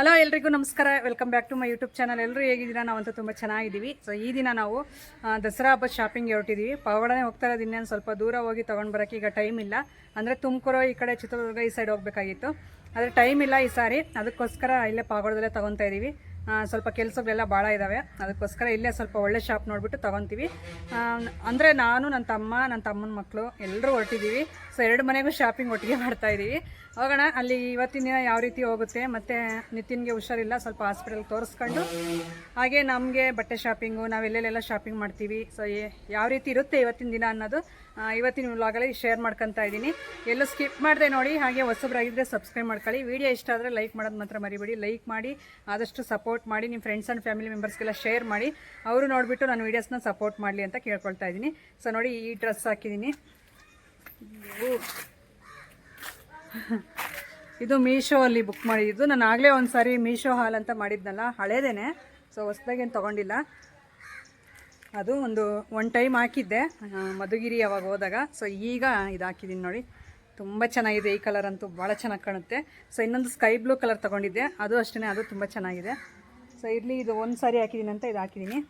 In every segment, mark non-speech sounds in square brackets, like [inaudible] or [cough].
Hello ಎಲ್ರಿಗೂ ನಮಸ್ಕಾರ. Welcome back to my YouTube channel ಎಲ್ಲರೂ ಹೇಗಿದ್ದೀರಾ? ನಾವಂತೂ ತುಂಬ ಚೆನ್ನಾಗಿದ್ದೀವಿ. ಸೊ ಈ ದಿನ ನಾವು ದಸರಾ ಹಬ್ಬ ಶಾಪಿಂಗ್ ಹೊರಟಿದ್ದೀವಿ. ಪವಾಡನೆ ಹೋಗ್ತಾ ಇರೋದು ಇನ್ನೇನು ಸ್ವಲ್ಪ ದೂರ ಹೋಗಿ ತೊಗೊಂಡು ಬರೋಕ್ಕೆ ಈಗ ಟೈಮ್ ಇಲ್ಲ. ಅಂದರೆ ತುಮಕೂರು ಈ ಕಡೆ ಚಿತ್ರದುರ್ಗ ಈ ಸೈಡ್ ಹೋಗಬೇಕಾಗಿತ್ತು. ಆದರೆ ಟೈಮ್ ಇಲ್ಲ ಈ ಸಾರಿ. ಅದಕ್ಕೋಸ್ಕರ ಇಲ್ಲೇ ಪಾವಾಡದಲ್ಲೇ ತೊಗೊತಾ ಇದ್ದೀವಿ ಸ್ವಲ್ಪ ಕೆಲಸಗಳೆಲ್ಲ ಭಾಳ ಇದ್ದಾವೆ ಅದಕ್ಕೋಸ್ಕರ ಇಲ್ಲೇ ಸ್ವಲ್ಪ ಒಳ್ಳೆ ಶಾಪ್ ನೋಡಿಬಿಟ್ಟು ತೊಗೊತೀವಿ. ಅಂದರೆ ನಾನು ನನ್ನ ತಮ್ಮ ನನ್ನ ತಮ್ಮನ ಮಕ್ಕಳು ಎಲ್ಲರೂ ಹೊರಟಿದ್ದೀವಿ ಸೊ ಎರಡು ಮನೆಗೂ ಶಾಪಿಂಗ್ ಒಟ್ಟಿಗೆ ಮಾಡ್ತಾ ಇದ್ದೀವಿ ಹೋಗೋಣ, ಅಲ್ಲಿ ಇವತ್ತಿನ ದಿನ ಯಾವ ರೀತಿ ಹೋಗುತ್ತೆ, ಮತ್ತು ನಿತಿನ್ಗೆ ಹುಷಾರಿಲ್ಲ, ಸ್ವಲ್ಪ ಹಾಸ್ಪಿಟಲ್ಗೆ ತೋರಿಸ್ಕೊಂಡು. ಹಾಗೆ ನಮಗೆ ಬಟ್ಟೆ ಶಾಪಿಂಗು ನಾವು ಶಾಪಿಂಗ್ ಮಾಡ್ತೀವಿ. ಸೊ ಯಾವ ರೀತಿ ಇರುತ್ತೆ ಇವತ್ತಿನ ದಿನ ಅನ್ನೋದು ಇವತ್ತಿನ ವ್ಲಾಗಲ್ಲಿ ಶೇರ್ ಮಾಡ್ಕೊತಾ ಇದ್ದೀನಿ. ಎಲ್ಲೂ ಸ್ಕಿಪ್ ಮಾಡಿದೆ ನೋಡಿ, ಹಾಗೆ ಹೊಸಬ್ರಾಗಿದ್ದರೆ ಸಬ್ಸ್ಕ್ರೈಬ್ ಮಾಡ್ಕೊಳ್ಳಿ. ವಿಡಿಯೋ ಇಷ್ಟ ಆದರೆ ಲೈಕ್ ಮಾಡೋದು ಮಾತ್ರ ಮರಿಬೇಡಿ. ಲೈಕ್ ಮಾಡಿ, ಆದಷ್ಟು ಸಪೋರ್ಟ್ ಮಾಡಿ ನಿಮ್ಮ ಫ್ರೆಂಡ್ಸ್ ಆ್ಯಂಡ್ ಫ್ಯಾಮಿಲಿ ಮೆಂಬರ್ಸ್ಗೆಲ್ಲ ಶೇರ್ ಮಾಡಿ. ಅವರು ನೋಡಿಬಿಟ್ಟು ನಾನು ವೀಡಿಯೋಸ್ನ ಸಪೋರ್ಟ್ ಮಾಡಲಿ ಅಂತ ಕೇಳ್ಕೊಳ್ತಾ ಇದ್ದೀನಿ. ಸೊ ನೋಡಿ ಈ ಡ್ರೆಸ್ ಹಾಕಿದ್ದೀನಿ. ಇದು ಮೀಶೋ ಅಲ್ಲಿ ಬುಕ್ ಮಾಡಿದ್ದು. ನಾನು ಆಗಲೇ ಒಂದು ಸಾರಿ ಮೀಶೋ ಹಾಲ್ ಅಂತ ಮಾಡಿದ್ನಲ್ಲ, ಹಳೇದೇನೆ. ಸೊ ಹೊಸ್ದಾಗೇನು ತೊಗೊಂಡಿಲ್ಲ. ಅದು ಒಂದು ಒನ್ ಟೈಮ್ ಹಾಕಿದ್ದೆ. ಮಧುಗಿರಿ ಅವಾಗ ಹೋದಾಗ. ಸೊ ಈಗ ಇದು ಹಾಕಿದ್ದೀನಿ ನೋಡಿ. ತುಂಬ ಚೆನ್ನಾಗಿದೆ ಈ ಕಲರ್ ಅಂತೂ ಭಾಳ ಚೆನ್ನಾಗಿ ಕಾಣುತ್ತೆ. ಸೊ ಇನ್ನೊಂದು ಸ್ಕೈ ಬ್ಲೂ ಕಲರ್ ತೊಗೊಂಡಿದ್ದೆ. ಅದು ಅಷ್ಟೇ ಅದು ತುಂಬ ಚೆನ್ನಾಗಿದೆ. ಸೊ ಇರಲಿ, ಇದು ಒಂದು ಸಾರಿ ಹಾಕಿದ್ದೀನಿ ಅಂತ ಇದು ಹಾಕಿದ್ದೀನಿ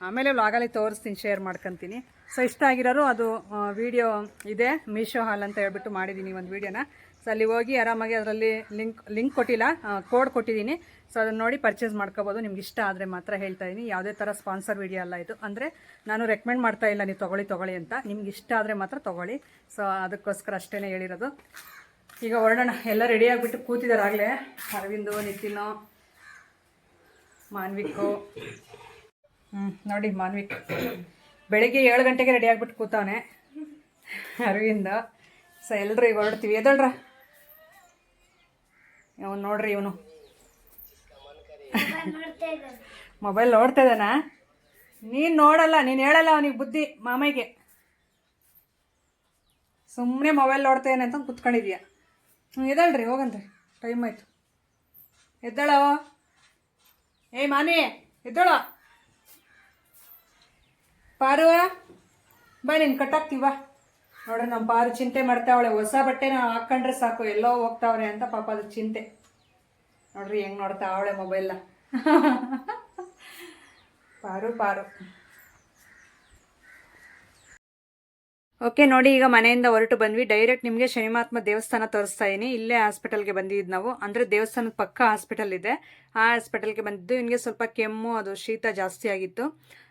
ಆಮೇಲೆ ವ್ಲಾಗಲ್ಲಿ ತೋರಿಸ್ತೀನಿ ಶೇರ್ ಮಾಡ್ಕೊತೀನಿ. ಸೊ ಇಷ್ಟ ಆಗಿರೋರು ಅದು ವಿಡಿಯೋ ಇದೆ ಮೀಶೋ ಹಾಲ್ ಅಂತ ಹೇಳ್ಬಿಟ್ಟು ಮಾಡಿದ್ದೀನಿ ಒಂದು ವೀಡಿಯೋನ ಸೊ ಅಲ್ಲಿ ಹೋಗಿ ಆರಾಮಾಗಿ ಅದರಲ್ಲಿ ಲಿಂಕ್ ಲಿಂಕ್ ಕೊಟ್ಟಿಲ್ಲ ಕೋಡ್ ಕೊಟ್ಟಿದ್ದೀನಿ. ಸೊ ಅದನ್ನು ನೋಡಿ ಪರ್ಚೇಸ್ ಮಾಡ್ಕೋಬೋದು. ನಿಮ್ಗೆ ಇಷ್ಟ ಆದರೆ ಮಾತ್ರ ಹೇಳ್ತಾ ಇದ್ದೀನಿ ಯಾವುದೇ ಥರ ಸ್ಪಾನ್ಸರ್ ವಿಡಿಯೋ ಅಲ್ಲ ಇದು. ಅಂದರೆ ನಾನು ರೆಕಮೆಂಡ್ ಮಾಡ್ತಾ ಇಲ್ಲ, ನೀವು ತೊಗೊಳ್ಳಿ ತೊಗೊಳ್ಳಿ ಅಂತ. ನಿಮ್ಗೆ ಇಷ್ಟ ಆದರೆ ಮಾತ್ರ ತೊಗೊಳ್ಳಿ. ಸೊ ಅದಕ್ಕೋಸ್ಕರ ಅಷ್ಟೇ ಹೇಳಿರೋದು. ಈಗ ಹೊರಡೋಣ. ಎಲ್ಲ ರೆಡಿ ಆಗಿಬಿಟ್ಟು ಕೂತಿದ್ದಾರೆ ಆಗಲೇ. ಅರವಿಂದು, ನಿತಿನೋ, ಮಾನ್ವಿಕು. ಹ್ಞೂ ನೋಡಿ ಮಾನ್ವಿಕ್. ಬೆಳಿಗ್ಗೆ ಏಳು ಗಂಟೆಗೆ ರೆಡಿ ಆಗಿಬಿಟ್ಟು ಅರವಿಂದ. ಸೊ ಎಲ್ಲರೂ ಈಗ ಹೊರಡ್ತೀವಿ. ಎದಳ್ರ? ಇವನು ನೋಡ್ರಿ ಇವನು. ಮೊಬೈಲ್ ನೋಡ್ತಾ ಇದ್ದಾನ. ನೀನು ನೋಡಲ್ಲ ನೀನು ಹೇಳಲ್ಲ ಅವನಿಗೆ ಬುದ್ಧಿ ಮಾಮಯ್ಯಗೆ ಸುಮ್ಮನೆ ಮೊಬೈಲ್ ನೋಡ್ತೇನೆ ಅಂತ ಕುತ್ಕೊಂಡಿದ್ಯಾ? ಹ್ಞೂ ಎದಳ್ರಿ ಹೋಗನ್ರಿ ಟೈಮ್ ಆಯ್ತು. ಎದ್ದಳೋ? ಏಯ್ ಮಾನಿ ಎದ್ದಳೋ? ಪಾರುವ ಬಾ ನೀನು ಕಟ್ಟಾಕ್ತೀವ ನೋಡ್ರಿ, ನಮ್ಮ ಪಾರು ಚಿಂತೆ ಮಾಡ್ತಾವಳೆ. ಹೊಸ ನಾವು ಹಾಕೊಂಡ್ರೆ ಸಾಕು, ಎಲ್ಲೋ ಹೋಗ್ತಾವ್ರೆ ಅಂತ ಪಾಪ ಅದು ಚಿಂತೆ. ನೋಡ್ರಿ, ಹೆಂಗ್ ನೋಡ್ತಾವಳೆ ಮೊಬೈಲ್ನ ಪಾರು ಪಾರು. ಓಕೆ ನೋಡಿ, ಈಗ ಮನೆಯಿಂದ ಹೊರಟು ಬಂದ್ವಿ. ಡೈರೆಕ್ಟ್ ನಿಮಗೆ ಶನಿಮಾತ್ಮ ದೇವಸ್ಥಾನ ತೋರಿಸ್ತಾ ಇದೀನಿ. ಇಲ್ಲೇ ಹಾಸ್ಪಿಟಲ್ಗೆ ಬಂದಿದ್ದು ನಾವು. ಅಂದರೆ ದೇವಸ್ಥಾನದ ಪಕ್ಕ ಹಾಸ್ಪಿಟಲ್ ಇದೆ. ಆ ಹಾಸ್ಪಿಟಲ್ಗೆ ಬಂದಿದ್ದು ಇವನಿಗೆ ಸ್ವಲ್ಪ ಕೆಮ್ಮು, ಅದು ಶೀತ ಜಾಸ್ತಿ ಆಗಿತ್ತು.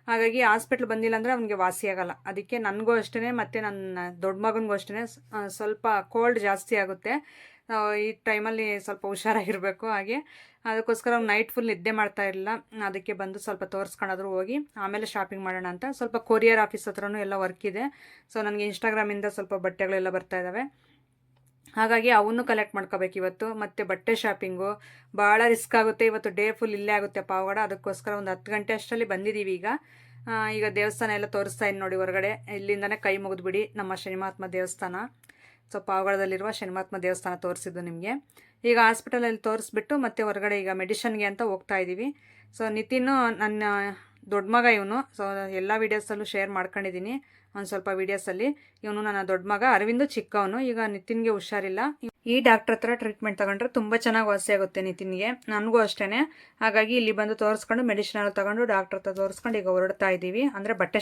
ಹಾಗಾಗಿ ಹಾಸ್ಪಿಟ್ಲ್ ಬಂದಿಲ್ಲ ಅಂದರೆ ಅವನಿಗೆ ಆಗಲ್ಲ. ಅದಕ್ಕೆ ನನಗೂ ಅಷ್ಟೇ ಮತ್ತು ನನ್ನ ದೊಡ್ಡ ಮಗನಿಗೂ ಅಷ್ಟೇ ಸ್ವಲ್ಪ ಕೋಲ್ಡ್ ಜಾಸ್ತಿ ಆಗುತ್ತೆ. ಈ ಟೈಮಲ್ಲಿ ಸ್ವಲ್ಪ ಹುಷಾರಾಗಿರಬೇಕು ಹಾಗೆ. ಅದಕ್ಕೋಸ್ಕರ ನೈಟ್ ಫುಲ್ ನಿದ್ದೆ ಮಾಡ್ತಾ ಇರಲಿಲ್ಲ. ಅದಕ್ಕೆ ಬಂದು ಸ್ವಲ್ಪ ತೋರಿಸ್ಕೊಂಡಾದ್ರು ಹೋಗಿ, ಆಮೇಲೆ ಶಾಪಿಂಗ್ ಮಾಡೋಣ ಅಂತ. ಸ್ವಲ್ಪ ಕೊರಿಯರ್ ಆಫೀಸ್ ಹತ್ರನೂ ಎಲ್ಲ ವರ್ಕ್ ಇದೆ. ಸೊ ನನಗೆ ಇನ್ಸ್ಟಾಗ್ರಾಮಿಂದ ಸ್ವಲ್ಪ ಬಟ್ಟೆಗಳೆಲ್ಲ ಬರ್ತಾ ಇದ್ದಾವೆ ಹಾಗಾಗಿ ಅವನ್ನು ಕಲೆಕ್ಟ್ ಮಾಡ್ಕೋಬೇಕು ಇವತ್ತು. ಮತ್ತು ಬಟ್ಟೆ ಶಾಪಿಂಗು ಭಾಳ ರಿಸ್ಕ್ ಆಗುತ್ತೆ. ಇವತ್ತು ಡೇ ಫುಲ್ ಇಲ್ಲೇ ಆಗುತ್ತೆ ಪಾವಗಡ. ಅದಕ್ಕೋಸ್ಕರ ಒಂದು ಹತ್ತು ಗಂಟೆ ಅಷ್ಟರಲ್ಲಿ ಬಂದಿದ್ದೀವಿ ಈಗ. ಈಗ ದೇವಸ್ಥಾನ ಎಲ್ಲ ತೋರಿಸ್ತಾ ಇದ್ದೀನಿ ನೋಡಿ ಹೊರಗಡೆ. ಇಲ್ಲಿಂದನೇ ಕೈ ಮುಗಿದ್ಬಿಡಿ. ನಮ್ಮ ಶನಿಮಹಾತ್ಮ ದೇವಸ್ಥಾನ. ಸೊ ಪಾವಗಡದಲ್ಲಿರುವ ಶನಿಮಾತ್ಮ ದೇವಸ್ಥಾನ ತೋರಿಸಿದ್ದು ನಿಮಗೆ. ಈಗ ಹಾಸ್ಪಿಟಲಲ್ಲಿ ತೋರಿಸ್ಬಿಟ್ಟು ಮತ್ತೆ ಹೊರಗಡೆ ಈಗ ಮೆಡಿಷನ್ಗೆ ಅಂತ ಹೋಗ್ತಾ ಇದ್ದೀವಿ ಸೊ ನಿತಿನ್ ನನ್ನ ದೊಡ್ಡ ಮಗ ಇವನು. ಸೊ ಎಲ್ಲ ವೀಡಿಯೋಸಲ್ಲೂ ಶೇರ್ ಮಾಡ್ಕೊಂಡಿದ್ದೀನಿ ಒಂದು ಸ್ವಲ್ಪ ವೀಡಿಯೋಸಲ್ಲಿ ಇವನು ನನ್ನ ದೊಡ್ಡ ಮಗ, ಅರವಿಂದು ಚಿಕ್ಕವನು. ಈಗ ನಿತಿನ್ಗೆ ಹುಷಾರಿಲ್ಲ. ಈ ಡಾಕ್ಟ್ರ್ ಹತ್ರ ಟ್ರೀಟ್ಮೆಂಟ್ ತಗೊಂಡ್ರೆ ತುಂಬ ಚೆನ್ನಾಗಿ ವಾಸಿ ಆಗುತ್ತೆ ನಿತಿನ್ಗೆ. ನನಗೂ ಅಷ್ಟೇ ಹಾಗಾಗಿ ಇಲ್ಲಿ ಬಂದು ತೋರಿಸ್ಕೊಂಡು ಮೆಡಿಸಿನ್ ತಗೊಂಡು ಡಾಕ್ಟರ್ ಹತ್ರ ತೋರಿಸ್ಕೊಂಡು ಈಗ ಹೊರಡ್ತಾ ಇದ್ದೀವಿ ಅಂದರೆ ಬಟ್ಟೆ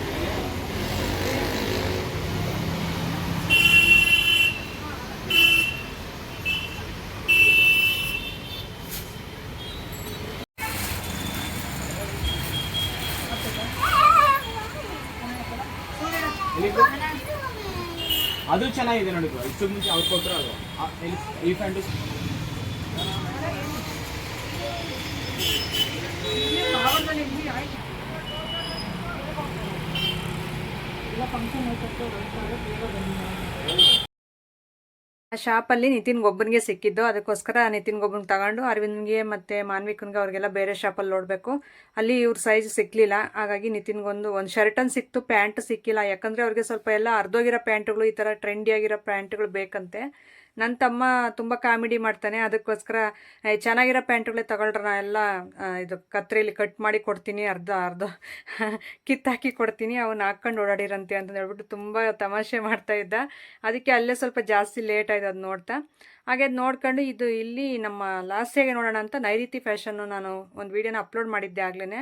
ಅದು ಚೆನ್ನಾಗಿದೆ ನೋಡಿ bro. ಇಷ್ಟು ಮುಂಚೆ ಅವ್ರು ಕೊಟ್ಟರು ಅದು ಎಲಿಫೆಂಟ್ ಫಂಕ್ಷನ್ ಆ ಶಾಪಲ್ಲಿ ನಿತಿನ್ ಒಬ್ಬನಿಗೆ ಸಿಕ್ಕಿದ್ದು. ಅದಕ್ಕೋಸ್ಕರ ನಿತಿನ್ ಗೊಬ್ಬನ್ ತಗೊಂಡು ಅರವಿಂದ್ಗೆ ಮತ್ತು ಮಾನ್ವಿಕನ್ಗೆ ಅವ್ರಿಗೆಲ್ಲ ಬೇರೆ ಶಾಪಲ್ಲಿ ನೋಡಬೇಕು. ಅಲ್ಲಿ ಇವ್ರ ಸೈಜ್ ಸಿಕ್ಕಲಿಲ್ಲ ಹಾಗಾಗಿ ನಿತಿನ್ಗೊಂದು ಒಂದು ಶರ್ಟನ್ನು ಸಿಕ್ತು, ಪ್ಯಾಂಟ್ ಸಿಕ್ಕಿಲ್ಲ. ಯಾಕಂದರೆ ಅವ್ರಿಗೆ ಸ್ವಲ್ಪ ಎಲ್ಲ ಅರ್ಧೋಗಿರೋ ಪ್ಯಾಂಟ್ಗಳು ಈ ಥರ ಟ್ರೆಂಡಿ ಆಗಿರೋ ಪ್ಯಾಂಟ್ಗಳು ಬೇಕಂತೆ. ನನ್ನ ತಮ್ಮ ತುಂಬ ಕಾಮಿಡಿ ಮಾಡ್ತಾನೆ ಅದಕ್ಕೋಸ್ಕರ "ಏ, ಚೆನ್ನಾಗಿರೋ ಪ್ಯಾಂಟ್ಗಳೇ ತಗೊಳ್ರ ನಾ ಎಲ್ಲ ಇದು ಕತ್ತರಿಲಿ ಕಟ್ ಮಾಡಿ ಕೊಡ್ತೀನಿ ಅರ್ಧ ಅರ್ಧ [laughs] ಕಿತ್ತಾಕಿ ಕೊಡ್ತೀನಿ ಅವನ್ನ ಹಾಕ್ಕೊಂಡು ಓಡಾಡಿರಂತೆ ಅಂತ ಹೇಳ್ಬಿಟ್ಟು ತುಂಬ ತಮಾಷೆ ಮಾಡ್ತಾ ಇದ್ದ. ಅದಕ್ಕೆ ಅಲ್ಲೇ ಸ್ವಲ್ಪ ಜಾಸ್ತಿ ಲೇಟ್ ಆಯ್ತು ಅದು ನೋಡ್ತಾ. ಹಾಗೆ ಅದು ನೋಡ್ಕೊಂಡು ಇದು ಇಲ್ಲಿ ನಮ್ಮ ಲಾಸ್ಟಿಗೆ ನೋಡೋಣ ಅಂತ ನೈರೀತಿ ಫ್ಯಾಷನ್ನು ನಾನು ಒಂದು ವೀಡಿಯೋನ ಅಪ್ಲೋಡ್ ಮಾಡಿದ್ದೆ ಆಗ್ಲೇ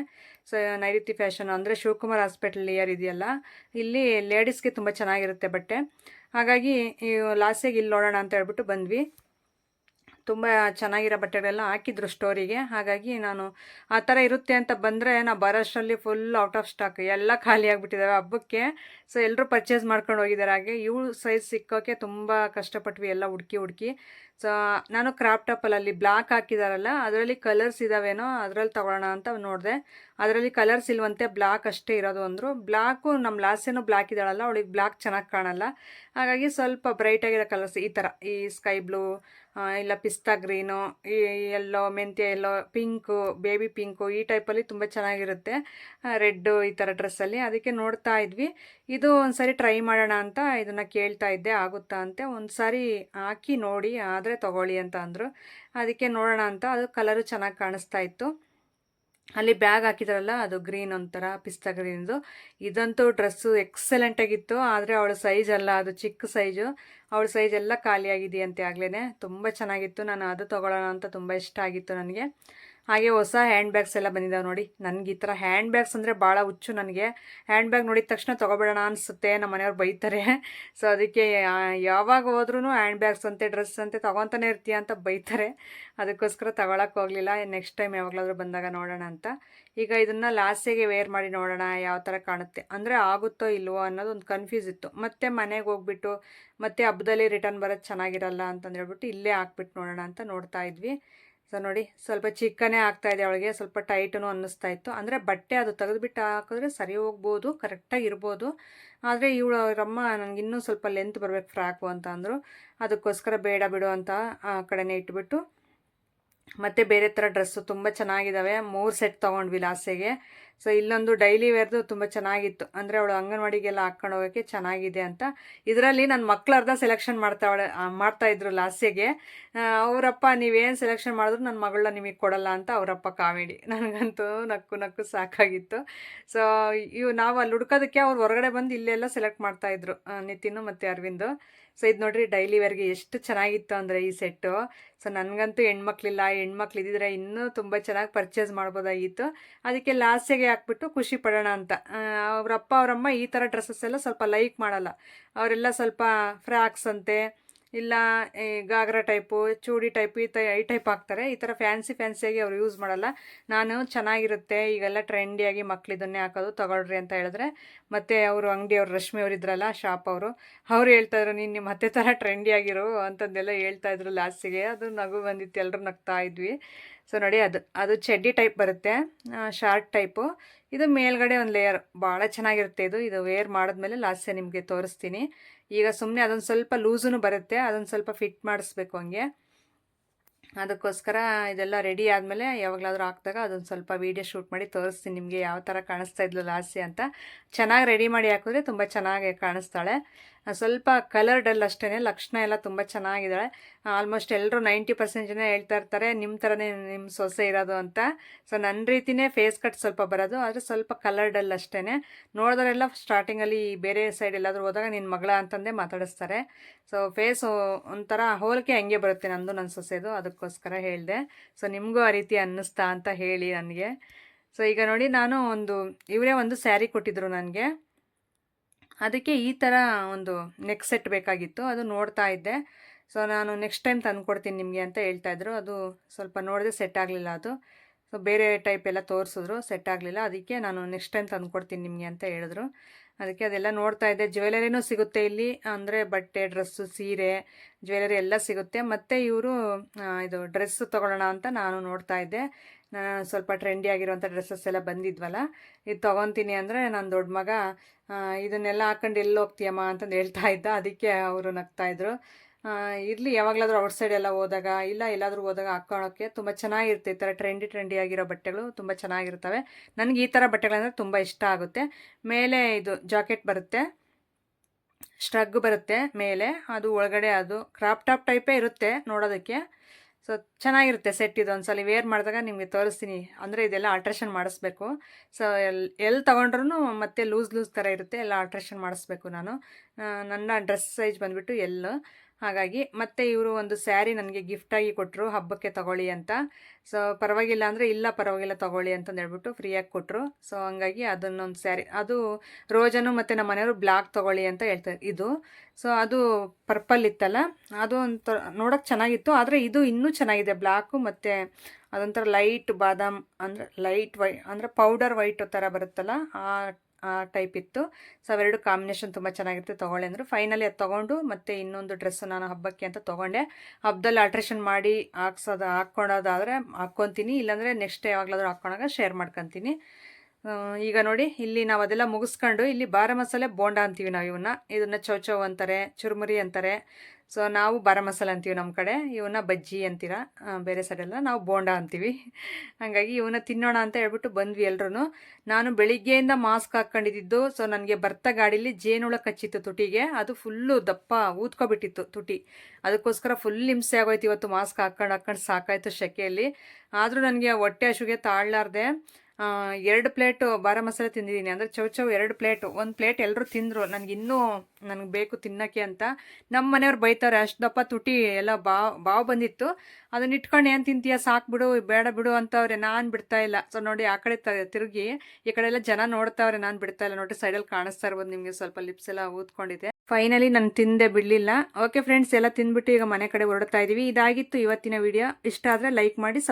ಸೊ ನೈರುತಿ ಫ್ಯಾಷನ್ ಅಂದರೆ ಶಿವಕುಮಾರ್ ಹಾಸ್ಪಿಟಲ್ ಇಯರ್ ಇದೆಯಲ್ಲ, ಇಲ್ಲಿ ಲೇಡೀಸ್ಗೆ ತುಂಬ ಚೆನ್ನಾಗಿರುತ್ತೆ ಬಟ್ಟೆ. ಹಾಗಾಗಿ ಲಾಸ್ಟಿಗೆ ಇಲ್ಲಿ ನೋಡೋಣ ಅಂತ ಹೇಳ್ಬಿಟ್ಟು ಬಂದ್ವಿ. ತುಂಬ ಚೆನ್ನಾಗಿರೋ ಬಟ್ಟೆಗಳೆಲ್ಲ ಹಾಕಿದ್ರು ಸ್ಟೋರಿಗೆ. ಹಾಗಾಗಿ ನಾನು ಆ ಥರ ಇರುತ್ತೆ ಅಂತ ಬಂದರೆ ನಾ ಬರೋಷ್ಟರಲ್ಲಿ ಫುಲ್ ಔಟ್ ಆಫ್ ಸ್ಟಾಕ್ ಎಲ್ಲ ಖಾಲಿ ಆಗಿಬಿಟ್ಟಿದ್ದಾವೆ ಹಬ್ಬಕ್ಕೆ. ಸೊ ಎಲ್ಲರೂ ಪರ್ಚೇಸ್ ಮಾಡ್ಕೊಂಡು ಹೋಗಿದ್ದಾರೆ. ಹಾಗೆ ಇವು ಸೈಜ್ ಸಿಕ್ಕೋಕ್ಕೆ ತುಂಬ ಕಷ್ಟಪಟ್ವಿ ಎಲ್ಲ ಹುಡುಕಿ ಹುಡುಕಿ. ಸೊ ನಾನು ಕ್ರಾಪ್ ಟಾಪಲ್ಲಿ ಬ್ಲ್ಯಾಕ್ ಹಾಕಿದಾರಲ್ಲ, ಅದರಲ್ಲಿ ಕಲರ್ಸ್ ಇದ್ದಾವೇನೋ ಅದರಲ್ಲಿ ತಗೊಳ್ಳೋಣ ಅಂತ ನೋಡಿದೆ. ಅದರಲ್ಲಿ ಕಲರ್ಸ್ ಇಲ್ವಂತೆ ಬ್ಲಾಕ್ ಅಷ್ಟೇ ಇರೋದು ಅಂದರು. ಬ್ಲ್ಯಾಕು ನಮ್ಮ ಲಾಸ್ಟೇನು ಬ್ಲ್ಯಾಕ್ ಇದ್ದಾಳಲ್ಲ, ಅವಳಿಗೆ ಬ್ಲ್ಯಾಕ್ ಚೆನ್ನಾಗಿ ಕಾಣಲ್ಲ. ಹಾಗಾಗಿ ಸ್ವಲ್ಪ ಬ್ರೈಟಾಗಿರೋ ಕಲರ್ಸ್ ಈ ಥರ. ಈ ಸ್ಕೈ ಬ್ಲೂ ಇಲ್ಲ ಪಿಸ್ತಾ ಗ್ರೀನು, ಈ ಎಲ್ಲೋ ಮೆಂತ್ಯ ಎಲ್ಲೋ ಪಿಂಕು, ಬೇಬಿ ಪಿಂಕು ಈ ಟೈಪಲ್ಲಿ ತುಂಬ ಚೆನ್ನಾಗಿರುತ್ತೆ. ರೆಡ್ಡು ಈ ಥರ ಡ್ರೆಸ್ಸಲ್ಲಿ. ಅದಕ್ಕೆ ನೋಡ್ತಾ ಇದ್ವಿ. ಇದು ಒಂದು ಸಾರಿ ಟ್ರೈ ಮಾಡೋಣ ಅಂತ ಇದನ್ನು ಕೇಳ್ತಾ ಇದ್ದೆ. ಆಗುತ್ತಾ ಅಂತೆ ಒಂದು ಸಾರಿ ಹಾಕಿ ನೋಡಿ, ಆದರೆ ತಗೊಳ್ಳಿ ಅಂತ ಅಂದರು. ಅದಕ್ಕೆ ನೋಡೋಣ ಅಂತ. ಅದು ಕಲರು ಚೆನ್ನಾಗಿ ಕಾಣಿಸ್ತಾ ಇತ್ತು. ಅಲ್ಲಿ ಬ್ಯಾಗ್ ಹಾಕಿದ್ರಲ್ಲ, ಅದು ಗ್ರೀನ್ ಒಂಥರ, ಪಿಸ್ತಾ ಗ್ರೀನ್ದು. ಇದಂತೂ ಡ್ರೆಸ್ಸು ಎಕ್ಸಲೆಂಟಾಗಿತ್ತು ಆದರೆ ಅವಳ ಸೈಜ್ ಅಲ್ಲ, ಅದು ಚಿಕ್ಕ ಸೈಜು ಅವಳ ಸೈಜ್ ಎಲ್ಲ ಖಾಲಿಯಾಗಿದೆಯಂತೆ ಆಗ್ಲೇ ತುಂಬ ಚೆನ್ನಾಗಿತ್ತು. ನಾನು ಅದು ತೊಗೊಳ್ಳೋಣ ಅಂತ ತುಂಬ ಇಷ್ಟ ಆಗಿತ್ತು ನನಗೆ. ಹಾಗೆ ಹೊಸ ಹ್ಯಾಂಡ್ ಬ್ಯಾಗ್ಸ್ ಎಲ್ಲ ಬಂದಿದ್ದಾವೆ ನೋಡಿ. ನನಗೆ ಈ ಥರ ಹ್ಯಾಂಡ್ ಬ್ಯಾಗ್ಸ್ ಅಂದರೆ ಭಾಳ ಹುಚ್ಚು ನನಗೆ. ಹ್ಯಾಂಡ್ ಬ್ಯಾಗ್ ನೋಡಿದ ತಕ್ಷಣ ತೊಗೊಬೇಡೋಣ ಅನಿಸುತ್ತೆ ನಮ್ಮ ಮನೆಯವ್ರು ಬೈತಾರೆ. ಸೊ ಅದಕ್ಕೆ ಯಾವಾಗ ಹೋದ್ರೂ ಹ್ಯಾಂಡ್ ಬ್ಯಾಗ್ಸ್ ಅಂತೆ ಡ್ರೆಸ್ ಅಂತೆ ತೊಗೊತಾನೆ ಇರ್ತೀಯ ಅಂತ ಬೈತಾರೆ. ಅದಕ್ಕೋಸ್ಕರ ತಗೊಳಕ್ಕೆ ಹೋಗಲಿಲ್ಲ. ನೆಕ್ಸ್ಟ್ ಟೈಮ್ ಯಾವಾಗಲಾದರೂ ಬಂದಾಗ ನೋಡೋಣ ಅಂತ. ಈಗ ಇದನ್ನು ಲಾಸ್ಟಿಗೆ ವೇರ್ ಮಾಡಿ ನೋಡೋಣ, ಯಾವ ಥರ ಕಾಣುತ್ತೆ. ಅಂದರೆ ಆಗುತ್ತೋ ಇಲ್ವೋ ಅನ್ನೋದು ಒಂದು ಕನ್ಫ್ಯೂಸ್ ಇತ್ತು. ಮತ್ತೆ ಮನೆಗೆ ಹೋಗ್ಬಿಟ್ಟು, ಮತ್ತೆ ಹಬ್ಬದಲ್ಲಿ ರಿಟರ್ನ್ ಬರೋದು ಚೆನ್ನಾಗಿರಲ್ಲ ಅಂತಂದೇಳ್ಬಿಟ್ಟು ಇಲ್ಲೇ ಹಾಕ್ಬಿಟ್ಟು ನೋಡೋಣ ಅಂತ ನೋಡ್ತಾ ಇದ್ವಿ. ಸೊ ನೋಡಿ, ಸ್ವಲ್ಪ ಚಿಕ್ಕನೇ ಆಗ್ತಾ ಇದೆ ಅವಳಿಗೆ, ಸ್ವಲ್ಪ ಟೈಟನು ಅನ್ನಿಸ್ತಾ ಇತ್ತು. ಅಂದರೆ ಬಟ್ಟೆ ಅದು ತೆಗೆದುಬಿಟ್ಟು ಹಾಕಿದ್ರೆ ಸರಿ ಹೋಗ್ಬೋದು ಕರೆಕ್ಟಾಗಿ ಇರ್ಬೋದು. ಆದರೆ ಇವಳು ಅವರಮ್ಮ ನನಗೆ ಇನ್ನೂ ಸ್ವಲ್ಪ ಲೆಂತ್ ಬರಬೇಕು ಫ್ರಾಕು ಅಂತ ಅಂದರು. ಅದಕ್ಕೋಸ್ಕರ ಬೇಡ ಬಿಡು ಅಂತ ಆ ಕಡೆನೇ ಇಟ್ಬಿಟ್ಟು, ಮತ್ತು ಬೇರೆ ಥರ ಡ್ರೆಸ್ಸು ತುಂಬ ಚೆನ್ನಾಗಿದ್ದಾವೆ ಮೂರು ಸೆಟ್ ತೊಗೊಂಡ್ವಿ ಲಾಸ್ಟಿಗೆ ಸೊ ಇಲ್ಲೊಂದು ಡೈಲಿ ವೇರ್ದು ತುಂಬ ಚೆನ್ನಾಗಿತ್ತು. ಅಂದರೆ ಅವಳು ಅಂಗನವಾಡಿಗೆಲ್ಲ ಹಾಕ್ಕೊಂಡು ಹೋಗೋಕ್ಕೆ ಚೆನ್ನಾಗಿದೆ ಅಂತ. ಇದರಲ್ಲಿ ನನ್ನ ಮಕ್ಕಳರ್ಧ ಸೆಲೆಕ್ಷನ್ ಮಾಡ್ತಾವಳೆ ಮಾಡ್ತಾಯಿದ್ರು ಲಾಸ್ಟಿಗೆ ಅವರಪ್ಪ, ನೀವೇನು ಸೆಲೆಕ್ಷನ್ ಮಾಡಿದ್ರು ನನ್ನ ಮಗಳನ್ನ ನಿಮಗೆ ಕೊಡಲ್ಲ ಅಂತ ಅವರಪ್ಪ ಕಾಮಿಡಿ. [laughs] ನನಗಂತೂ ನಕ್ಕು ನಕ್ಕು ಸಾಕಾಗಿತ್ತು. ಸೊ ಇವು, ನಾವು ಅಲ್ಲಿ ಹುಡ್ಕೋದಕ್ಕೆ ಅವ್ರು ಹೊರಗಡೆ ಬಂದು ಇಲ್ಲೆಲ್ಲ ಸೆಲೆಕ್ಟ್ ಮಾಡ್ತಾಯಿದ್ರು ನಿತಿನ್ ಮತ್ತು ಅರವಿಂದು. ಸೊ ಇದು ನೋಡಿರಿ ಡೈಲಿ ವೇರ್ಗೆ ಎಷ್ಟು ಚೆನ್ನಾಗಿತ್ತು ಅಂದರೆ ಈ ಸೆಟ್ಟು ಸೊ ನನಗಂತೂ ಹೆಣ್ಮಕ್ಳಿಲ್ಲ, ಹೆಣ್ಮಕ್ಳು ಇದ್ದಿದ್ರೆ ಇನ್ನೂ ತುಂಬ ಚೆನ್ನಾಗಿ ಪರ್ಚೇಸ್ ಮಾಡ್ಬೋದಾಗಿತ್ತು. ಅದಕ್ಕೆ ಲಾಸ್ಟಿಗೆ ಹಾಕ್ಬಿಟ್ಟು ಖುಷಿ ಪಡೋಣ ಅಂತ. ಅವ್ರ ಅಪ್ಪ ಅವರಮ್ಮ ಈ ಥರ ಡ್ರೆಸ್ಸಸ್ ಎಲ್ಲ ಸ್ವಲ್ಪ ಲೈಕ್ ಮಾಡಲ್ಲ. ಅವರೆಲ್ಲ ಸ್ವಲ್ಪ ಫ್ರಾಕ್ಸ್ ಅಂತೆ, ಇಲ್ಲ, ಈ ಗಾಗ್ರಾ ಟೈಪು ಚೂಡಿ ಟೈಪ್ ಈ ಥರ ಐ ಟೈಪ್ ಹಾಕ್ತಾರೆ. ಈ ಥರ ಫ್ಯಾನ್ಸಿ ಫ್ಯಾನ್ಸಿಯಾಗಿ ಅವ್ರು ಯೂಸ್ ಮಾಡಲ್ಲ. ನಾನು ಚೆನ್ನಾಗಿರುತ್ತೆ, ಈಗೆಲ್ಲ ಟ್ರೆಂಡಿಯಾಗಿ ಮಕ್ಳು ಇದನ್ನೇ ಹಾಕೋದು ತಗೊಳ್ರಿ ಅಂತ ಹೇಳಿದ್ರೆ, ಮತ್ತು ಅವರು ಅಂಗಡಿಯವ್ರು ರಶ್ಮಿ ಅವರು ಇದ್ರಲ್ಲ, ಶಾಪ್ ಅವರು, ಅವ್ರು ಹೇಳ್ತಾಯಿದ್ರು ನೀನು ನಿಮ್ಮ ಮತ್ತೆ ಥರ ಟ್ರೆಂಡಿಯಾಗಿರು ಅಂತಂದೆಲ್ಲ ಹೇಳ್ತಾಯಿದ್ರು ಲಾಸ್ಟಿಗೆ ಅದು ನಗು ಬಂದಿತ್ತು ಎಲ್ಲರೂ ನಗ್ತಾ ಇದ್ವಿ. ಸೊ ನೋಡಿ, ಅದು ಅದು ಚಡ್ಡಿ ಟೈಪ್ ಬರುತ್ತೆ ಶಾರ್ಟ್ ಟೈಪು ಇದು ಮೇಲ್ಗಡೆ ಒಂದು ಲೇಯರ್ ಭಾಳ ಚೆನ್ನಾಗಿರುತ್ತೆ ಇದು. ಇದು ವೇರ್ ಮಾಡಿದ್ಮೇಲೆ ಲಾಸ್ಟೇ ನಿಮಗೆ ತೋರಿಸ್ತೀನಿ. ಈಗ ಸುಮ್ಮನೆ ಅದೊಂದು ಸ್ವಲ್ಪ ಲೂಸೂ ಬರುತ್ತೆ, ಅದೊಂದು ಸ್ವಲ್ಪ ಫಿಟ್ ಮಾಡಿಸ್ಬೇಕು ಹಂಗೆ. ಅದಕ್ಕೋಸ್ಕರ ಇದೆಲ್ಲ ರೆಡಿ ಆದಮೇಲೆ ಯಾವಾಗಲಾದ್ರೂ ಹಾಕಿದಾಗ ಅದೊಂದು ಸ್ವಲ್ಪ ವೀಡಿಯೋ ಶೂಟ್ ಮಾಡಿ ತೋರಿಸ್ತೀನಿ ನಿಮಗೆ ಯಾವ ಥರ ಕಾಣಿಸ್ತಾ ಇದ್ಲು ಲಾಸ್ಯ ಅಂತ. ಚೆನ್ನಾಗಿ ರೆಡಿ ಮಾಡಿ ಹಾಕಿದ್ರೆ ತುಂಬ ಚೆನ್ನಾಗಿ ಕಾಣಿಸ್ತಾಳೆ. ಸ್ವಲ್ಪ ಕಲರ್ಡಲ್ಲಿ ಡಲ್ ಅಷ್ಟೇ ಲಕ್ಷಣ ಎಲ್ಲ ತುಂಬ ಚೆನ್ನಾಗಿದ್ದಾಳೆ. ಆಲ್ಮೋಸ್ಟ್ ಎಲ್ಲರೂ ನೈಂಟಿ ಪರ್ಸೆಂಟ್ ಜನ ಹೇಳ್ತಾ ಇರ್ತಾರೆ ನಿಮ್ಮ ಥರನೇ ನಿಮ್ಮ ಸೊಸೆ ಇರೋದು ಅಂತ. ಸೊ ನನ್ನ ರೀತಿನೇ ಫೇಸ್ ಕಟ್ ಸ್ವಲ್ಪ ಬರೋದು, ಆದರೆ ಸ್ವಲ್ಪ ಕಲರ್ಡಲ್ಲಿ ಡಲ್ ಅಷ್ಟೇ ನೋಡಿದ್ರೆಲ್ಲ ಸ್ಟಾರ್ಟಿಂಗಲ್ಲಿ ಬೇರೆ ಸೈಡ್ ಎಲ್ಲಾದರೂ ಹೋದಾಗ ನಿನ್ನ ಮಗಳ ಅಂತಂದೇ ಮಾತಾಡಿಸ್ತಾರೆ. ಸೊ ಫೇಸ್ ಒಂಥರ ಹೋಲಿಕೆ ಹಂಗೆ ಬರುತ್ತೆ ನಂದು ನನ್ನ ಸೊಸೆದು. ಅದಕ್ಕೋಸ್ಕರ ಹೇಳಿದೆ. ಸೊ ನಿಮಗೂ ಆ ರೀತಿ ಅನ್ನಿಸ್ತಾ ಅಂತ ಹೇಳಿ ನನಗೆ. ಸೊ ಈಗ ನೋಡಿ, ನಾನು ಒಂದು, ಇವರೇ ಒಂದು ಸ್ಯಾರಿ ಕೊಟ್ಟಿದ್ರು ನನಗೆ. ಅದಕ್ಕೆ ಈ ಥರ ಒಂದು ನೆಕ್ ಸೆಟ್ ಬೇಕಾಗಿತ್ತು, ಅದು ನೋಡ್ತಾ ಇದ್ದೆ. ಸೊ, ನಾನು ನೆಕ್ಸ್ಟ್ ಟೈಮ್ ತಂದು ಕೊಡ್ತೀನಿ ನಿಮಗೆ ಅಂತ ಹೇಳ್ತಾ ಇದ್ರು. ಅದು ಸ್ವಲ್ಪ ನೋಡಿದೆ ಸೆಟ್ ಆಗಲಿಲ್ಲ ಅದು. ಸೊ, ಬೇರೆ ಟೈಪ್ ಎಲ್ಲ ತೋರಿಸಿದ್ರು, ಸೆಟ್ ಆಗಲಿಲ್ಲ. ಅದಕ್ಕೆ ನಾನು ನೆಕ್ಸ್ಟ್ ಟೈಮ್ ತಂದು ಕೊಡ್ತೀನಿ ನಿಮಗೆ ಅಂತ ಹೇಳಿದ್ರು. ಅದಕ್ಕೆ ಅದೆಲ್ಲ ನೋಡ್ತಾ ಇದ್ದೆ. ಜ್ಯುವೆಲರಿನೂ ಸಿಗುತ್ತೆ ಇಲ್ಲಿ. ಅಂದರೆ ಬಟ್ಟೆ, ಡ್ರೆಸ್ಸು, ಸೀರೆ, ಜ್ಯುವೆಲರಿ ಎಲ್ಲ ಸಿಗುತ್ತೆ. ಮತ್ತು ಇವರು ಇದು ಡ್ರೆಸ್ಸು ತೊಗೊಳ್ಳೋಣ ಅಂತ ನಾನು ನೋಡ್ತಾ ಇದ್ದೆ. ನಾನು ಸ್ವಲ್ಪ ಟ್ರೆಂಡಿ ಆಗಿರುವಂಥ ಡ್ರೆಸ್ಸಸ್ ಎಲ್ಲ ಬಂದಿದ್ವಲ್ಲ. ಇದು ತೊಗೊತೀನಿ ಅಂದರೆ ನನ್ನ ದೊಡ್ಡ ಮಗ ಇದನ್ನೆಲ್ಲ ಹಾಕೊಂಡು ಎಲ್ಲಿ ಹೋಗ್ತೀಯಮ್ಮ ಅಂತಂದು ಹೇಳ್ತಾ ಇದ್ದ. ಅದಕ್ಕೆ ಅವರು ನಗ್ತಾಯಿದ್ರು ಇರಲಿ, ಯಾವಾಗಲಾದರೂ ಔಟ್ ಸೈಡ್ ಎಲ್ಲ ಹೋದಾಗ, ಇಲ್ಲ ಎಲ್ಲಾದರೂ ಹೋದಾಗ ಹಾಕ್ಕೊಳ್ಳೋಕ್ಕೆ ತುಂಬ ಚೆನ್ನಾಗಿರುತ್ತೆ. ಈ ಥರ ಟ್ರೆಂಡಿ ಟ್ರೆಂಡಿ ಆಗಿರೋ ಬಟ್ಟೆಗಳು ತುಂಬ ಚೆನ್ನಾಗಿರ್ತವೆ. ನನಗೆ ಈ ಥರ ಬಟ್ಟೆಗಳಂದರೆ ತುಂಬ ಇಷ್ಟ ಆಗುತ್ತೆ. ಮೇಲೆ ಇದು ಜಾಕೆಟ್ ಬರುತ್ತೆ. ಸ್ಟ್ರಗ್ ಬರುತ್ತೆ ಮೇಲೆ. ಅದು ಒಳಗಡೆ ಅದು ಕ್ರಾಪ್ ಟಾಪ್ ಟೈಪೇ ಇರುತ್ತೆ ನೋಡೋದಕ್ಕೆ. ಸೊ ಚೆನ್ನಾಗಿರುತ್ತೆ ಸೆಟ್ ಇದು. ಒಂದ್ಸಲ ವೇರ್ ಮಾಡಿದಾಗ ನಿಮಗೆ ತೋರಿಸ್ತೀನಿ. ಅಂದರೆ ಇದೆಲ್ಲ ಆಲ್ಟ್ರೇಷನ್ ಮಾಡಿಸ್ಬೇಕು. ಸೊ ಎಲ್ಲಿ ಎಲ್ಲಿ ತೊಗೊಂಡ್ರೂ ಮತ್ತೆ ಲೂಸ್ ಲೂಸ್ ಥರ ಇರುತ್ತೆ. ಎಲ್ಲ ಆಲ್ಟ್ರೇಷನ್ ಮಾಡಿಸ್ಬೇಕು ನಾನು. ನನ್ನ ಡ್ರೆಸ್ ಸೈಜ್ ಬಂದುಬಿಟ್ಟು ಎಲ್ ಹಾಗಾಗಿ ಮತ್ತೆ ಇವರು ಒಂದು ಸ್ಯಾರಿ ನನಗೆ ಗಿಫ್ಟಾಗಿ ಕೊಟ್ಟರು ಹಬ್ಬಕ್ಕೆ ತಗೊಳ್ಳಿ ಅಂತ. ಸೊ ಪರವಾಗಿಲ್ಲ ಅಂದರೆ ಇಲ್ಲ ಪರವಾಗಿಲ್ಲ ತಗೊಳ್ಳಿ ಅಂತಂದು ಹೇಳ್ಬಿಟ್ಟು ಫ್ರೀಯಾಗಿ ಕೊಟ್ಟರು ಸೊ ಹಂಗಾಗಿ ಅದನ್ನೊಂದು ಸ್ಯಾರಿ, ಅದು ರೋಜನು ಮತ್ತು ನಮ್ಮ ಮನೆಯವರು ಬ್ಲಾಕ್ ತಗೊಳ್ಳಿ ಅಂತ ಹೇಳ್ತಾರೆ ಇದು. ಸೊ ಅದು ಪರ್ಪಲ್ ಇತ್ತಲ್ಲ, ಅದು ಒಂಥರ ನೋಡೋಕೆ ಚೆನ್ನಾಗಿತ್ತು, ಆದರೆ ಇದು ಇನ್ನೂ ಚೆನ್ನಾಗಿದೆ. ಬ್ಲ್ಯಾಕು ಮತ್ತು ಅದೊಂಥರ ಲೈಟ್ ಬಾದಾಮ್ ಅಂದರೆ ಲೈಟ್ ವೈ ಅಂದರೆ ಪೌಡರ್ ವೈಟ್ ಥರ ಬರುತ್ತಲ್ಲ, ಆ ಟೈಪ್ ಇತ್ತು. ಸೊ ಅವೆರಡು ಕಾಂಬಿನೇಷನ್ ತುಂಬ ಚೆನ್ನಾಗಿರುತ್ತೆ ತೊಗೊಳ್ಳಿ ಅಂದರು. ಫೈನಲಿ ಅದು ತೊಗೊಂಡು ಮತ್ತೆ ಇನ್ನೊಂದು ಡ್ರೆಸ್ಸು ನಾನು ಹಬ್ಬಕ್ಕೆ ಅಂತ ತೊಗೊಂಡೆ. ಹಬ್ಬದಲ್ಲಿ ಆಲ್ಟ್ರೇಷನ್ ಮಾಡಿ ಹಾಕ್ಸೋದು ಹಾಕ್ಕೊಳೋದಾದರೆ ಹಾಕ್ಕೊತೀನಿ. ಇಲ್ಲಾಂದರೆ ನೆಕ್ಸ್ಟ್ ಯಾವಾಗಲಾದರೂ ಹಾಕ್ಕೊಳಾಗ ಶೇರ್ ಮಾಡ್ಕೊತೀನಿ. ಈಗ ನೋಡಿ, ಇಲ್ಲಿ ನಾವು ಅದೆಲ್ಲ ಮುಗಿಸ್ಕೊಂಡು ಇಲ್ಲಿ ಬಾರ ಮಸಾಲೆ ಬೋಂಡ ಅಂತೀವಿ ನಾವು ಇವನ್ನ. ಇದನ್ನ ಚೌಚೌ ಅಂತಾರೆ, ಚುರುಮುರಿ ಅಂತಾರೆ. ಸೊ ನಾವು ಬಾರ ಮಸಾಲೆ ಅಂತೀವಿ ನಮ್ಮ ಕಡೆ. ಇವನ್ನ ಬಜ್ಜಿ ಅಂತೀರ? ಬೇರೆ ಸೈಡೆಲ್ಲ ನಾವು ಬೋಂಡ ಅಂತೀವಿ. ಹಾಗಾಗಿ ಇವನ್ನ ತಿನ್ನೋಣ ಅಂತ ಹೇಳ್ಬಿಟ್ಟು ಬಂದ್ವಿ ಎಲ್ಲರೂ ನಾನು ಬೆಳಿಗ್ಗೆಯಿಂದ ಮಾಸ್ಕ್ ಹಾಕ್ಕೊಂಡಿದ್ದು ಸೊ ನನಗೆ ಬರ್ತಾ ಗಾಡೀಲಿ ಜೇನುಳ ಕಚ್ಚಿತ್ತು ತುಟಿಗೆ. ಅದು ಫುಲ್ಲು ದಪ್ಪ ಊದ್ಕೊಬಿಟ್ಟಿತ್ತು ತುಟಿ. ಅದಕ್ಕೋಸ್ಕರ ಫುಲ್ ಹಿಂಸೆ ಆಗೋಯ್ತು ಇವತ್ತು ಮಾಸ್ಕ್ ಹಾಕ್ಕೊಂಡು ಹಾಕ್ಕೊಂಡು ಸಾಕಾಯ್ತು ಶೆಕೆಯಲ್ಲಿ. ಆದರೂ ನನಗೆ ಹೊಟ್ಟೆ ಹಸುಗೆ ತಾಳಲಾರ್ದೆ ಎರಡು ಪ್ಲೇಟು ಬಾರ ಮಸಾಲೆ ತಿಂದಿದ್ದೀನಿ. ಅಂದರೆ ಚೌ ಚೌ ಎರಡು ಪ್ಲೇಟು. ಒಂದು ಪ್ಲೇಟ್ ಎಲ್ಲರೂ ತಿಂದರು. ನನಗೆ ಇನ್ನೂ ನನಗೆ ಬೇಕು ತಿನ್ನೋಕ್ಕೆ ಅಂತ. ನಮ್ಮ ಮನೆಯವ್ರು ಬೈತಾರೆ, ಅಷ್ಟು ದಪ್ಪ ತುಟಿ ಎಲ್ಲ ಬಾವು ಬಾವು ಬಂದಿತ್ತು. ಅದನ್ನ ಇಟ್ಕೊಂಡು, ಏನು ತಿಂತೀಯ? ಸಾಕು ಬಿಡು, ಬೇಡ ಬಿಡು ಅಂತವ್ರೆ. ನಾನು ಬಿಡ್ತಾ ಇಲ್ಲ. ಸೊ ನೋಡಿ, ಆ ಕಡೆ ತಿರುಗಿ, ಈ ಕಡೆ ಎಲ್ಲ ಜನ ನೋಡ್ತಾವ್ರೆ. ನಾನು ಬಿಡ್ತಾ ಇಲ್ಲ. ನೋಡಿ ಸೈಡಲ್ಲಿ ಕಾಣಿಸ್ತಾ ಇರ್ಬೋದು ನಿಮಗೆ ಸ್ವಲ್ಪ ಲಿಪ್ಸ್ ಎಲ್ಲ ಊದ್ಕೊಂಡಿದೆ. ಫೈನಲಿ ನಾನು ತಿಂದೆ ಬಿಡಲಿಲ್ಲ. ಓಕೆ ಫ್ರೆಂಡ್ಸ್ ಎಲ್ಲ ತಿಂದ್ಬಿಟ್ಟು ಈಗ ಮನೆ ಕಡೆ ಹೊರಡ್ತಾ ಇದೀವಿ. ಇದಾಗಿತ್ತು ಇವತ್ತಿನ ವಿಡಿಯೋ. ಇಷ್ಟ ಆದರೆ ಲೈಕ್ ಮಾಡಿ